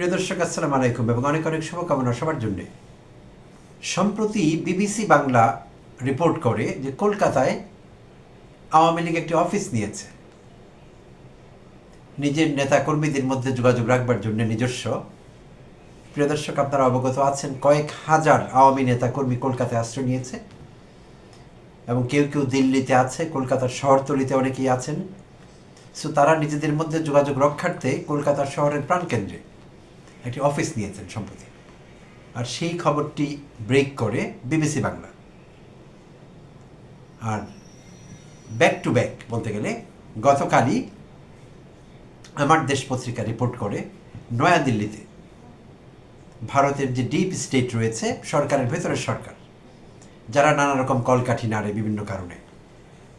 প্রিয় দর্শক, আসসালামু আলাইকুম এবং অনেক অনেক শুভকামনা সবার জন্যে। সম্প্রতি বিবিসি বাংলা রিপোর্ট করে যে কলকাতায় আওয়ামী লীগ একটি অফিস নিয়েছে। নিজের নেতা কর্মীদের মধ্যে যোগাযোগ রাখবার জন্য নিজস্ব। প্রিয় দর্শক, আপনারা অবগত আছেন, কয়েক হাজার আওয়ামী নেতা কর্মী কলকাতায় আশ্রয় নিয়েছে এবং কেউ কেউ দিল্লিতে আছে, কলকাতার শহরতলিতে অনেকেই আছেন। সো তারা নিজেদের মধ্যে যোগাযোগ রক্ষার্থে কলকাতার শহরের প্রাণকেন্দ্রে একটি অফিস নিয়েছেন সম্প্রতি। আর সেই খবরটি ব্রেক করে বিবিসি বাংলা। আর ব্যাক টু ব্যাক বলতে গেলে গতকালই আমার দেশ পত্রিকা রিপোর্ট করে নয়াদিল্লিতে ভারতের যে ডিপ স্টেট রয়েছে, সরকারের ভেতরের সরকার, যারা নানা রকম কলকাঠি নাড়ে বিভিন্ন কারণে।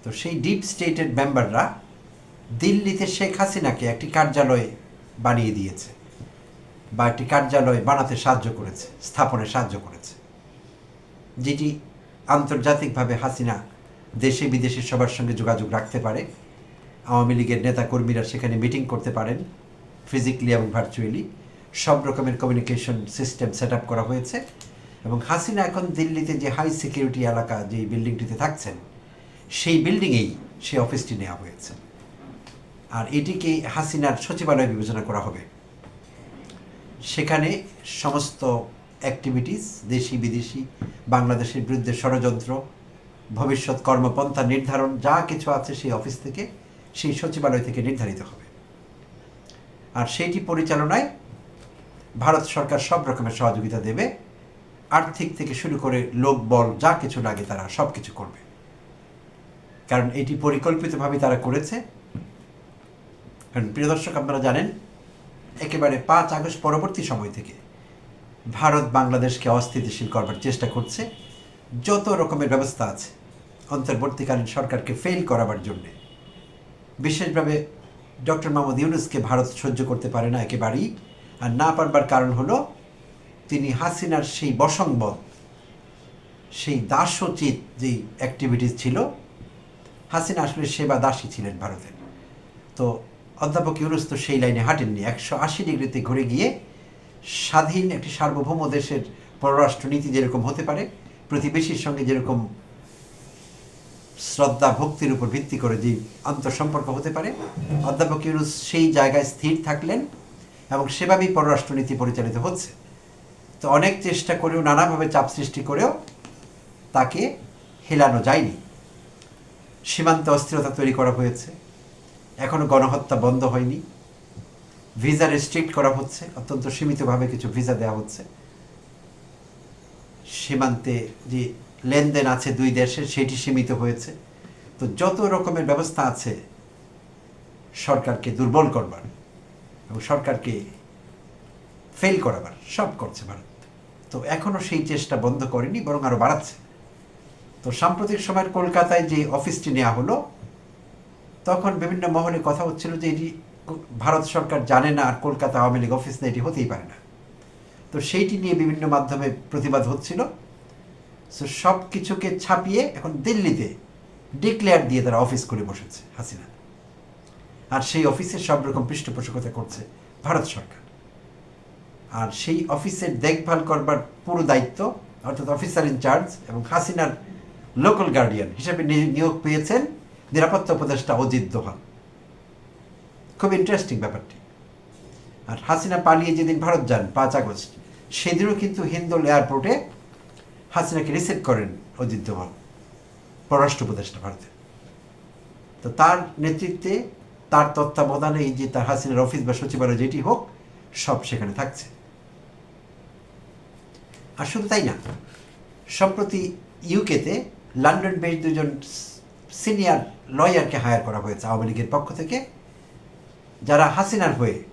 তো সেই ডিপ স্টেটের মেম্বাররা দিল্লিতে শেখ হাসিনাকে একটি কার্যালয়ে বানিয়ে দিয়েছে। বা একটি কার্যালয় বানাতে সাহায্য করেছে, স্থাপনে সাহায্য করেছে। যেটি আন্তর্জাতিকভাবে হাসিনা দেশে বিদেশে সবার সঙ্গে যোগাযোগ রাখতে পারে। আওয়ামী লীগের নেতা কর্মীরা সেখানে মিটিং করতে পারেন, ফিজিক্যালি এবং ভার্চুয়ালি। সব রকমের কমিউনিকেশন সিস্টেম সেট করা হয়েছে এবং হাসিনা এখন দিল্লিতে যে হাই সিকিউরিটি এলাকা যে বিল্ডিংটিতে থাকছেন, সেই বিল্ডিংয়েই সেই অফিসটি নেওয়া হয়েছে। আর এটিকে হাসিনার সচিবালয় বিবেচনা করা হবে। সেখানে সমস্ত অ্যাক্টিভিটিস দেশি, বিদেশি, বাংলাদেশের বিরুদ্ধে ষড়যন্ত্র, ভবিষ্যৎ কর্মপন্থা নির্ধারণ, যা কিছু আছে সেই অফিস থেকে, সেই সচিবালয় থেকে নির্ধারিত হবে। আর সেইটি পরিচালনায় ভারত সরকার সব রকমের সহযোগিতা দেবে। আর্থিক থেকে শুরু করে লোকবল যা কিছু লাগে তারা সব কিছু করবে। কারণ এটি পরিকল্পিতভাবে তারা করেছে। কারণ প্রিয় দর্শক, আপনারা জানেন একেবারে পাঁচ আগস্ট পরবর্তী সময় থেকে ভারত বাংলাদেশকে অস্থিতিশীল করবার চেষ্টা করছে। যত রকমের ব্যবস্থা আছে, অন্তর্বর্তীকালীন সরকারকে ফেল করাবার জন্যে। বিশেষভাবে ডক্টর মোহাম্মদ ইউনুসকে ভারত সহ্য করতে পারে না একেবারেই। আর না পারবার কারণ হলো, তিনি হাসিনার সেই বসংবদ, সেই দাসোচিত যেই অ্যাক্টিভিটিস ছিল, হাসিনা আসলে সেবা দাসী ছিলেন ভারতের। তো অধ্যাপক ইউনুস তো সেই লাইনে হাঁটেননি। একশো আশি ডিগ্রিতে ঘুরে গিয়ে স্বাধীন একটি সার্বভৌম দেশের পররাষ্ট্রনীতি যেরকম হতে পারে, প্রতিবেশীর সঙ্গে যেরকম শ্রদ্ধা, ভক্তির উপর ভিত্তি করে যে আন্তঃসম্পর্ক হতে পারে, অধ্যাপক ইউনুস সেই জায়গায় স্থির থাকলেন এবং সেভাবেই পররাষ্ট্রনীতি পরিচালিত হচ্ছে। তো অনেক চেষ্টা করেও, নানাভাবে চাপ সৃষ্টি করেও তাকে হেলানো যায়নি। সীমান্তে অস্থিরতা তৈরি করা হয়েছে। এখনও গণহত্যা বন্ধ হয়নি। ভিসা রেস্ট্রিক্ট করা হচ্ছে, অত্যন্ত সীমিতভাবে কিছু ভিসা দেওয়া হচ্ছে। সীমান্তে যে লেনদেন আছে দুই দেশের, সেটি সীমিত হয়েছে। তো যত রকমের ব্যবস্থা আছে, সরকারকে দুর্বল করবার এবং সরকারকে ফেল করাবার, সব করছে ভারত। তো এখনও সেই চেষ্টা বন্ধ করেনি, বরং আরও বাড়াচ্ছে। তো সাম্প্রতিক সময়ের কলকাতায় যে অফিসটি নেওয়া হলো তখন বিভিন্ন মহলে কথা হচ্ছিল যে এটি ভারত সরকার জানে না আর কলকাতা আওয়ামী লীগ অফিস না এটি হতেই পারে না। তো সেইটি নিয়ে বিভিন্ন মাধ্যমে প্রতিবাদ হচ্ছিল। সো সব কিছুকে ছাপিয়ে এখন দিল্লিতে ডিক্লেয়ার দিয়ে তারা অফিস করে বসেছে, হাসিনা। আর সেই অফিসের সব রকম পৃষ্ঠপোষকতা করছে ভারত সরকার। আর সেই অফিসের দেখভাল করবার পুরো দায়িত্ব, অর্থাৎ অফিসার ইনচার্জ এবং হাসিনার লোকাল গার্ডিয়ান হিসেবে নিয়োগ পেয়েছেন নিরাপত্তা উপদেষ্টা অজিত দোহান খুব ইন্টারেস্টিং ব্যাপারটি। আর হাসিনা পালিয়ে যেদিন ভারত যান, পাঁচ আগস্ট, সেদিনও কিন্তু হিন্দোল এয়ারপোর্টে হাসিনাকে রিসিভ করেন অজিত দোভাল, পররাষ্ট্র উপদেষ্টা ভারতের তো তার নেতৃত্বে, তার তত্ত্বাবধানে এই যে তার হাসিনার অফিস বা সচিবালয় যেটি হোক, সব সেখানে থাকছে। আর শুধু তাই না, সম্প্রতি ইউকেতে লন্ডন বেশ দুজন সিনিয়র লয়ারকে হায়ার করা হয়েছে আওয়ামী লীগের পক্ষ থেকে, যারা হাসিনার হয়ে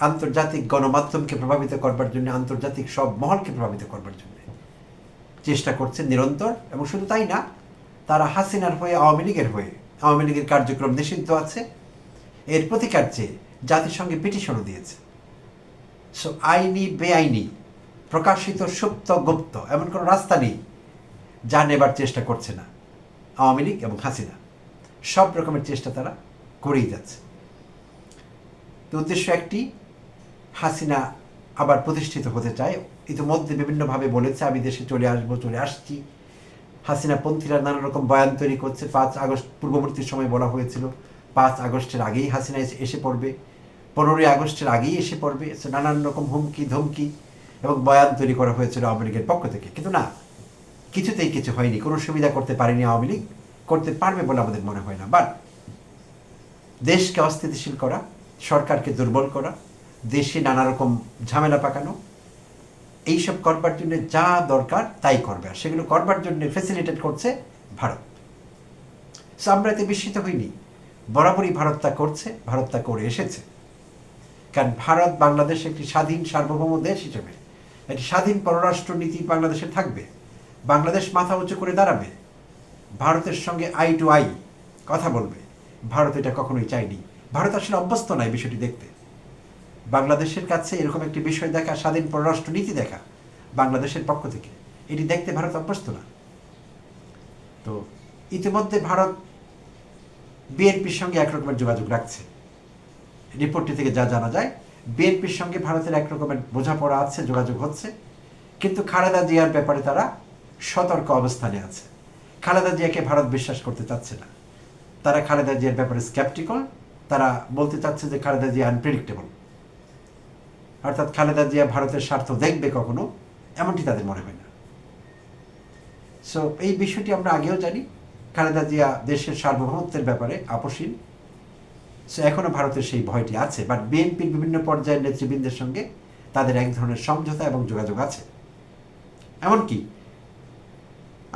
আন্তর্জাতিক গণমাধ্যমকে প্রভাবিত করবার জন্য, আন্তর্জাতিক সব মহলকে প্রভাবিত করবার জন্য চেষ্টা করছে নিরন্তর, এবং শুধু তাই না, তারা হাসিনার হয়ে, আওয়ামী লীগের হয়ে, আওয়ামী লীগের কার্যক্রম নিষিদ্ধ আছে। এর প্রতিকার চেয়ে জাতিসংঘে পিটিশনও দিয়েছে। সো, আইনি, বেআইনি, প্রকাশিত সুপ্ত গুপ্ত, এমন কোনো রাস্তা নেই, যা নেবার চেষ্টা করছে না। আওয়ামী লীগ এবং হাসিনা। সব রকমের চেষ্টা তারা করেই যাচ্ছে। তো উদ্দেশ্য একটি, হাসিনা আবার প্রতিষ্ঠিত হতে চায়। ইতিমধ্যে বিভিন্নভাবে বলেছে, আমি দেশে চলে আসব, চলে আসছি। হাসিনা পন্থীরা নানা রকম বয়ান তৈরি করছে। পাঁচ আগস্ট, পূর্ববর্তী সময় বলা হয়েছিল, পাঁচ আগস্টের আগেই হাসিনা এসে- এসে পড়বে। পনেরোই আগস্টের আগেই এসে পড়বে। নানান রকম হুমকি, ধমকি এবং বয়ান তৈরি করা হয়েছিল আওয়ামী লীগের পক্ষ থেকে। কিন্তু না কিছুতেই কিছু হয়নি, কোনো সুবিধা করতে পারেনি আওয়ামী লীগ, করতে পারবে বলে আমাদের মনে হয় না। বাট দেশকে অস্থিতিশীল করা, সরকারকে দুর্বল করা, দেশে নানা রকম ঝামেলা পাকানো, এইসব করবার জন্য যা দরকার তাই করবে। আর সেগুলো করবার জন্য ফেসিলিটেট করছে ভারত। So আমরা এতে বিস্মিত হইনি। বরাবরই ভারত তা করছে, ভারত তা করে এসেছে। কারণ ভারত বাংলাদেশ একটি স্বাধীন সার্বভৌম দেশ হিসেবে। একটি স্বাধীন পররাষ্ট্র নীতি বাংলাদেশে থাকবে। বাংলাদেশ মাথা উঁচু করে দাঁড়াবে। ভারতের সঙ্গে আই টু আই কথা বলবে। ভারত এটা কখনোই চায়নি। ভারত আসলে অভ্যস্ত নয় বিষয়টি দেখতে। বাংলাদেশের কাছে এরকম একটি বিষয় দেখা, স্বাধীন পররাষ্ট্র নীতি দেখা বাংলাদেশের পক্ষ থেকে। এটি দেখতে ভারত অভ্যস্ত না। তো ইতিমধ্যে ভারত বিএনপির সঙ্গে একরকমের যোগাযোগ রাখছে। রিপোর্টটি থেকে যা জানা যায়, বিএনপির সঙ্গে ভারতের একরকমের বোঝাপড়া আছে, যোগাযোগ হচ্ছে। কিন্তু খালেদা জিয়ার ব্যাপারে তারা সতর্ক অবস্থানে আছে। খালেদা জিয়াকে ভারত বিশ্বাস করতে চাচ্ছে না। তারা খালেদা জিয়ার ব্যাপারে স্ক্যাপটিকল তারা বলতে চাচ্ছে যে খালেদা জিয়া আনপ্রেডিক্টেবল অর্থাৎ খালেদা জিয়া ভারতের স্বার্থ দেখবে কখনো, এমনটি তাদের মনে হয় না। সো এই বিষয়টি আমরা আগেও জানি, খালেদা জিয়া দেশের সার্বভৌমত্বের ব্যাপারে আপোষহীন। সো এখনও ভারতের সেই ভয়টি আছে বাট বিএনপির বিভিন্ন পর্যায়ের নেতৃবৃন্দের সঙ্গে তাদের এক ধরনের সমঝোতা এবং যোগাযোগ আছে। এমনকি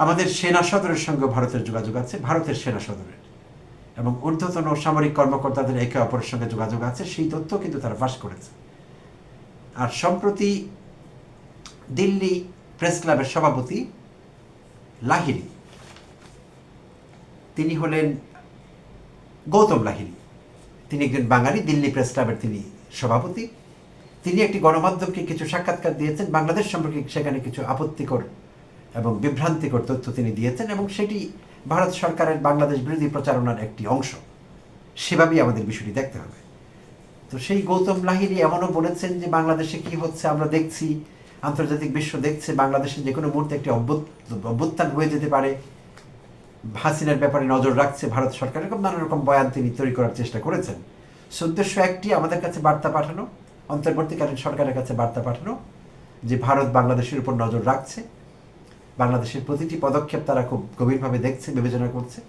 আমাদের সেনা সদরের সঙ্গে ভারতের যোগাযোগ আছে, ভারতের সেনা সদরের। এবং ঊর্ধ্বতন সামরিক কর্মকর্তাদের একে অপরের সঙ্গে যোগাযোগ আছে, সেই তথ্য কিন্তু তারা ফাঁস করেছে। আর সম্প্রতি দিল্লি প্রেস ক্লাবের সভাপতি লাহিরি তিনি হলেন গৌতম লাহিরি তিনি একজন বাঙালি, দিল্লি প্রেস ক্লাবের তিনি সভাপতি। তিনি একটি গণমাধ্যমকে কিছু সাক্ষাৎকার দিয়েছেন, বাংলাদেশ সম্পর্কে সেখানে কিছু আপত্তিকর এবং বিভ্রান্তিকর তথ্য তিনি দিয়েছেন এবং সেটি ভারত সরকারের বাংলাদেশ বিরোধী প্রচারণার একটি অংশ। সেভাবেই আমাদের বিষয়টি দেখতে হবে। তো সেই গৌতম লাহিরি এমনও বলেছেন যে বাংলাদেশে কি হচ্ছে আমরা দেখছি, আন্তর্জাতিক বিশ্ব দেখছে, বাংলাদেশে যে কোনো মুহূর্তে একটি অভ্যুত- অভ্যুত্থান হয়ে যেতে পারে। হাসিনার ব্যাপারে নজর রাখছে ভারত সরকার, এরকম নানা রকম বয়ান তিনি তৈরি করার চেষ্টা করেছেন। উদ্দেশ্য একটি আমাদের কাছে বার্তা পাঠানো, অন্তর্বর্তীকালীন সরকারের কাছে বার্তা পাঠানো, যে ভারত বাংলাদেশের উপর নজর রাখছে। বাংলাদেশের প্রতিটি পদক্ষেপ তারা খুব গভীরভাবে দেখছে, বিবেচনা করছে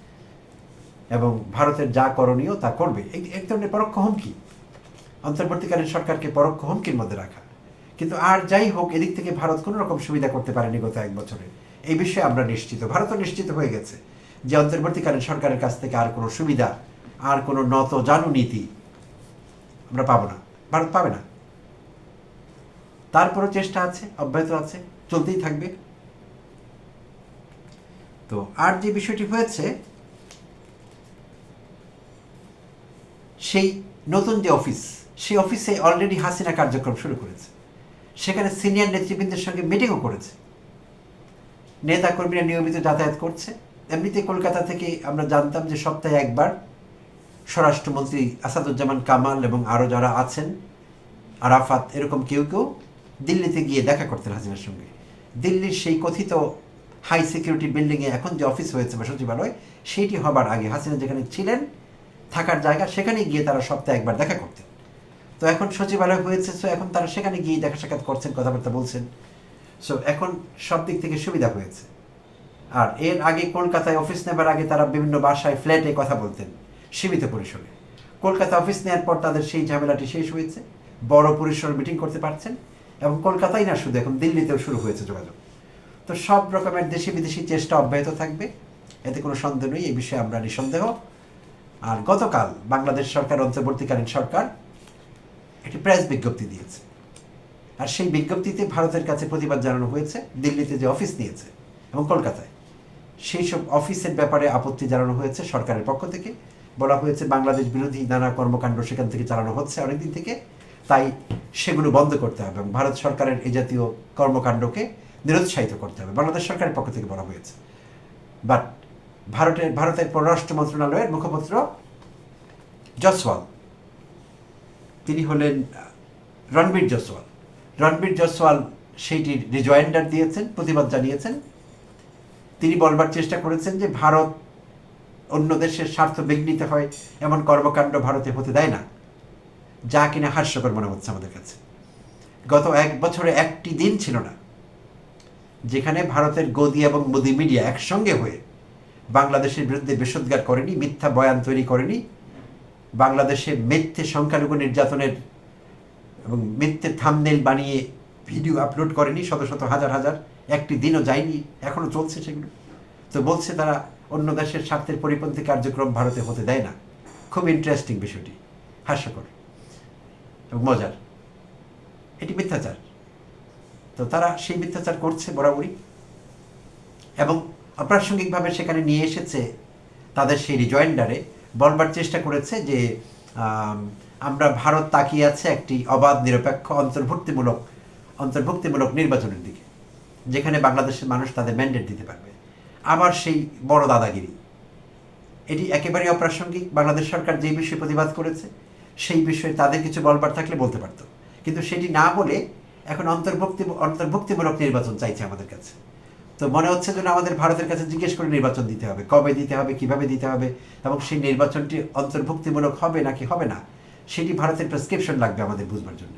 এবং ভারতের যা করণীয় তা করবে। এক ধরনের পরোক্ষ হুমকি, অন্তর্বর্তীকালীন সরকারকে পরোক্ষ হুমকির মধ্যে রাখা। কিন্তু আর যাই হোক, এদিক থেকে ভারত কোনো রকম সুবিধা করতে পারেনি গত এক বছরে। এই বিষয়ে আমরা নিশ্চিত, ভারতও নিশ্চিত হয়ে গেছে যে অন্তর্বর্তীকালীন সরকারের কাছ থেকে আর কোনো সুবিধা, আর কোনো নত জানু নীতি আমরা পাবো না। ভারত পাবে না। তারপরও চেষ্টা আছে, অব্যাহত আছে, চলতেই থাকবে। তো আর যে বিষয়টি হয়েছে, সেই নতুন যে অফিস, সেই অফিসে অলরেডি হাসিনা কার্যক্রম শুরু করেছে। সেখানে সিনিয়র নেতৃবৃন্দের সঙ্গে মিটিংও করেছে। নেতা কর্মীরা নিয়মিত যাতায়াত করছে। এমনিতে কলকাতা থেকে আমরা জানতাম যে সপ্তাহে একবার স্বরাষ্ট্রমন্ত্রী আসাদুজ্জামান কামাল এবং আরও যারা আছেন, আরাফাত, এরকম কেউ কেউ দিল্লিতে গিয়ে দেখা করতেন হাসিনার সঙ্গে। দিল্লির সেই কথিত হাই সিকিউরিটি বিল্ডিংয়ে এখন যে অফিস হয়েছে বা সচিবালয় সেইটি হবার আগে হাসিনা যেখানে ছিলেন, থাকার জায়গা সেখানে গিয়ে তারা সপ্তাহে একবার দেখা করতেন। তো এখন সচিবালয় হয়েছে সো এখন তারা সেখানে গিয়ে দেখা সাক্ষাৎ করছেন, কথাবার্তা বলছেন। সো এখন সব দিক থেকে সুবিধা হয়েছে। আর এর আগে কলকাতায় অফিস নেবার আগে তারা বিভিন্ন বাসায়, ফ্ল্যাটে কথা বলতেন, সীমিত পরিসরে। কলকাতা অফিস নেওয়ার পর তাদের সেই ঝামেলাটি শেষ হয়েছে। বড় পরিসর মিটিং করতে পারছেন এবং কলকাতায় না শুধু, এখন দিল্লিতেও শুরু হয়েছে যোগাযোগ। তো সব রকমের দেশি বিদেশি চেষ্টা অব্যাহত থাকবে। এতে কোনো সন্দেহ নেই, এই বিষয়ে আমরা নিঃসন্দেহ। আর গতকাল বাংলাদেশ সরকার অন্তর্বর্তীকালীন সরকার একটি প্রেস বিজ্ঞপ্তি দিয়েছে। আর সেই বিজ্ঞপ্তিতে ভারতের কাছে প্রতিবাদ জানানো হয়েছে, দিল্লিতে যে অফিস নিয়েছে এবং কলকাতায়। সেই সব অফিসের ব্যাপারে আপত্তি জানানো হয়েছে সরকারের পক্ষ থেকে। বলা হয়েছে, বাংলাদেশ বিরোধী নানা কর্মকাণ্ড সেখান থেকে চালানো হচ্ছে অনেকদিন থেকে। তাই সেগুলো বন্ধ করতে হবে এবং ভারত সরকারের এই জাতীয় কর্মকাণ্ডকে নিরুৎসাহিত করতে হবে। বাংলাদেশ সরকারের পক্ষ থেকে বলা হয়েছে। বাট ভারতের ভারতের পররাষ্ট্র মন্ত্রণালয়ের মুখপাত্র জসওয়াল তিনি হলেন রণবীর জসওয়াল রণবীর জসওয়াল সেইটির রিজয়েন্ডার দিয়েছেন, প্রতিবাদ জানিয়েছেন। তিনি বলবার চেষ্টা করেছেন যে ভারত অন্য দেশের স্বার্থ বিঘ্নিত হয়, এমন কর্মকাণ্ড ভারতে হতে দেয় না, যা কিনা হাস্যকর মনে হচ্ছে আমাদের কাছে। গত এক বছরে একটি দিন ছিল না যেখানে ভারতের গদি এবং মোদি মিডিয়া একসঙ্গে হয়ে বাংলাদেশের বিরুদ্ধে বিষোদ্গার করেনি, মিথ্যা বয়ান তৈরি করেনি, বাংলাদেশে মিথ্যে সংখ্যালঘু নির্যাতনের এবং মিথ্যে থামনেল বানিয়ে ভিডিও আপলোড করেনি, শত শত হাজার হাজার, একটি দিনও যায়নি এখনও চলছে সেগুলো। তো বলছে তারা, অন্য দেশের স্বার্থের পরিপন্থী কার্যক্রম ভারতে হতে দেয় না। খুব ইন্টারেস্টিং বিষয়টি। হাস্যকর এবং মজার। এটি মিথ্যাচার। তো তারা সেই মিথ্যাচার করছে বরাবরই। এবং অপ্রাসঙ্গিকভাবে সেখানে নিয়ে এসেছে তাদের সেই রিজয়েন্ডারে বলবার চেষ্টা করেছে যে আমরা ভারত তাকিয়ে আছে একটি অবাধ, নিরপেক্ষ, অন্তর্ভুক্তিমূলক অন্তর্ভুক্তিমূলক নির্বাচনের দিকে, যেখানে বাংলাদেশের মানুষ তাদের ম্যান্ডেট দিতে পারবে। আবার সেই বড় দাদাগিরি। এটি একেবারেই অপ্রাসঙ্গিক। বাংলাদেশ সরকার যে বিষয়ে প্রতিবাদ করেছে, সেই বিষয়ে তাদের কিছু বলবার থাকলে বলতে পারতো। কিন্তু সেটি না বলে এখন অন্তর্ভুক্তি, অন্তর্ভুক্তিমূলক নির্বাচন চাইছে আমাদের কাছে। তো মনে হচ্ছে যেন আমাদের ভারতের কাছে জিজ্ঞেস করে নির্বাচন দিতে হবে, কবে দিতে হবে, কীভাবে দিতে হবে, এবং সেই নির্বাচনটি অন্তর্ভুক্তিমূলক হবে নাকি হবে না, সেটি ভারতের প্রেসক্রিপশন লাগবে আমাদের বুঝবার জন্য।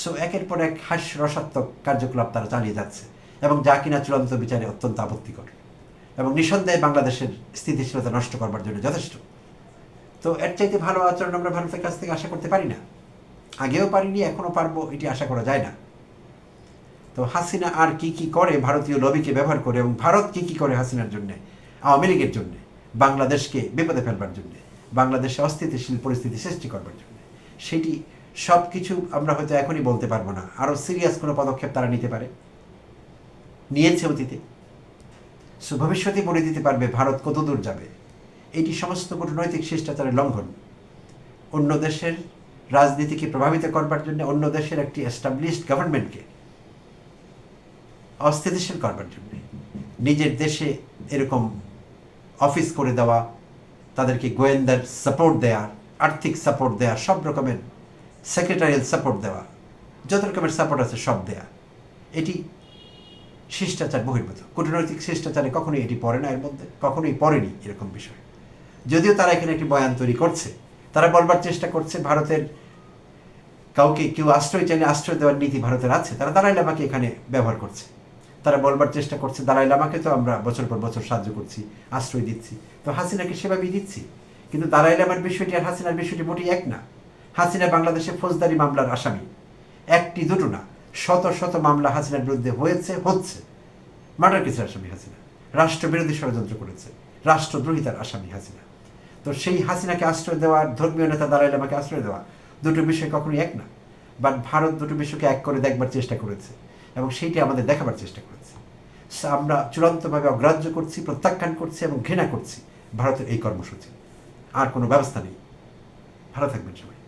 সো একের পর এক হাস্য রসাত্মক কার্যকলাপ তারা চালিয়ে যাচ্ছে, এবং যা কিনা চূড়ান্ত বিচারে অত্যন্ত আপত্তিকর, এবং নিঃসন্দেহে বাংলাদেশের স্থিতিশীলতা নষ্ট করবার জন্য যথেষ্ট। তো এর চাইতে ভালো আচরণ আমরা ভারতের কাছ থেকে আশা করতে পারি না। আগেও পারিনি, এখনও পারব, এটি আশা করা যায় না। তো হাসিনা আর কি কি করে ভারতীয় লবিকে ব্যবহার করে এবং ভারত কি কি করে হাসিনার জন্য, আওয়ামী লীগের জন্য, বাংলাদেশকে বিপদে ফেলবার জন্য, বাংলাদেশে অস্থিতিশীল পরিস্থিতি সৃষ্টি করবার জন্য, সেটি সব কিছু আমরা হয়তো এখনই বলতে পারব না। আরও সিরিয়াস কোনো পদক্ষেপ তারা নিতে পারে? নিয়েছে অতীতে। সো ভবিষ্যতে বলে দিতে পারবে ভারত কতদূর যাবে। এটি সমস্ত কূটনৈতিক শিষ্টাচারের লঙ্ঘন। অন্য দেশের রাজনীতিকে প্রভাবিত করবার জন্য অন্য দেশের একটি এস্টাবলিশড গভর্নমেন্টকে অস্থিতিশীল করবার জন্যে নিজের দেশে এরকম অফিস করে দেওয়া, তাদেরকে গোয়েন্দার সাপোর্ট দেওয়া আর্থিক সাপোর্ট দেওয়া সব রকমের সেক্রেটারিয়াল সাপোর্ট দেওয়া, যত রকমের সাপোর্ট আছে সব দেয়া। এটি শিষ্টাচার বহির্ভূত। কূটনৈতিক শিষ্টাচারে কখনোই এটি পড়ে না এর মধ্যে, কখনোই পড়েনি এরকম বিষয়। যদিও তারা এখানে একটি বয়ান তৈরি করছে, তারা বলবার চেষ্টা করছে ভারতের কাউকে কেউ আশ্রয় চাইলে আশ্রয় দেওয়ার নীতি ভারতের আছে, তারা দালাই লামাকে এখানে ব্যবহার করছে। তারা বলবার চেষ্টা করছে দালাই লামাকে তো আমরা বছর পর বছর সাহায্য করছি, আশ্রয় দিচ্ছি। তো হাসিনাকে সেভাবেই দিচ্ছি। কিন্তু দালাই লামার বিষয়টি আর হাসিনার বিষয়টি মোটেই এক না। হাসিনা বাংলাদেশে ফৌজদারি মামলার আসামি। একটি দুটো না, শত শত মামলা হাসিনার বিরুদ্ধে হয়েছে, হচ্ছে। মার্ডার কেসের আসামি হাসিনা, রাষ্ট্রবিরোধী ষড়যন্ত্র করেছে, রাষ্ট্রদ্রোহিতার আসামি হাসিনা। তো সেই হাসিনাকে আশ্রয় দেওয়ার ধর্মীয় নেতা দালাই লামাকে আশ্রয় দেওয়া, দুটো বিষয় কখনোই এক না। বাট ভারত দুটো বিষয়কে এক করে দেখবার চেষ্টা করেছে। এবং সেইটি আমাদের দেখাবার চেষ্টা করেছে। আমরা চূড়ান্তভাবে অগ্রাহ্য করছি, প্রত্যাখ্যান করছি এবং ঘৃণা করছি। ভারতের এই কর্মসূচি। আর কোনো ব্যবস্থা নেই। ভালো থাকবেন সবাই।